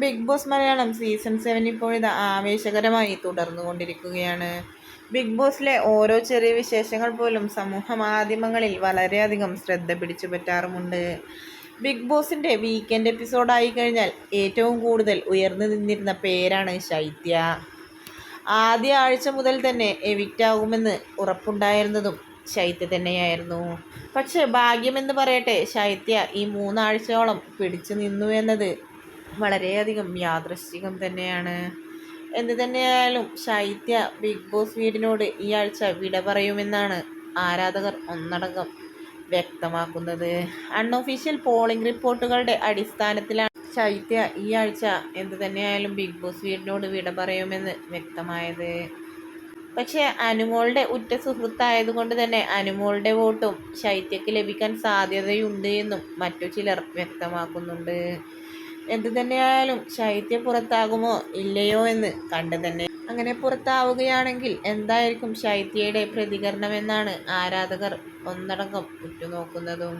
Big boss Malayalam season seven ഇപ്പോഴിത് ആവേശകരമായി തുടർന്നുകൊണ്ടിരിക്കുകയാണ്. Big ബോസിലെ ഓരോ ചെറിയ വിശേഷങ്ങൾ പോലും സമൂഹ മാധ്യമങ്ങളിൽ വളരെയധികം ശ്രദ്ധ പിടിച്ചു പറ്റാറുമുണ്ട്. ബിഗ് ബോസിന്റെ വീക്കെൻഡ് എപ്പിസോഡായി കഴിഞ്ഞാൽ ഏറ്റവും കൂടുതൽ ഉയർന്നു നിന്നിരുന്ന പേരാണ് ശൈത്യ. ആദ്യ ആഴ്ച മുതൽ തന്നെ എവിക്റ്റ് ആകുമെന്ന് ഉറപ്പുണ്ടായിരുന്നതും ശൈത്യ തന്നെയായിരുന്നു. പക്ഷേ ഭാഗ്യമെന്ന് പറയട്ടെ ശൈത്യ ഈ മൂന്നാഴ്ചയോളം പിടിച്ചു നിന്നു എന്നത് വളരെയധികം യാദൃശ്ചികം തന്നെയാണ്. എന്ത് തന്നെയായാലും ശൈത്യ ബിഗ് ബോസ് വീടിനോട് ഈ ആഴ്ച വിട പറയുമെന്നാണ് ആരാധകർ ഒന്നടങ്കം വ്യക്തമാക്കുന്നത്. അൺഒഫീഷ്യൽ പോളിംഗ് റിപ്പോർട്ടുകളുടെ അടിസ്ഥാനത്തിലാണ് ശൈത്യ ഈ ആഴ്ച എന്ത് തന്നെയായാലും ബിഗ് ബോസ് വീടിനോട് വിട പറയുമെന്ന് വ്യക്തമായത്. പക്ഷേ അനുമോളുടെ ഉറ്റ സുഹൃത്തായതുകൊണ്ട് തന്നെ അനുമോളുടെ വോട്ടും ശൈത്യക്ക് ലഭിക്കാൻ സാധ്യതയുണ്ട് എന്നും മറ്റു ചിലർ വ്യക്തമാക്കുന്നുണ്ട്. എന്തു തന്നെയായാലും ശൈത്യ പുറത്താകുമോ ഇല്ലയോ എന്ന് കണ്ട് തന്നെ അങ്ങനെ പുറത്താവുകയാണെങ്കിൽ എന്തായിരിക്കും ശൈത്യയുടെ പ്രതികരണമെന്നാണ് ആരാധകർ ഒന്നടങ്കം ഉറ്റുനോക്കുന്നതും.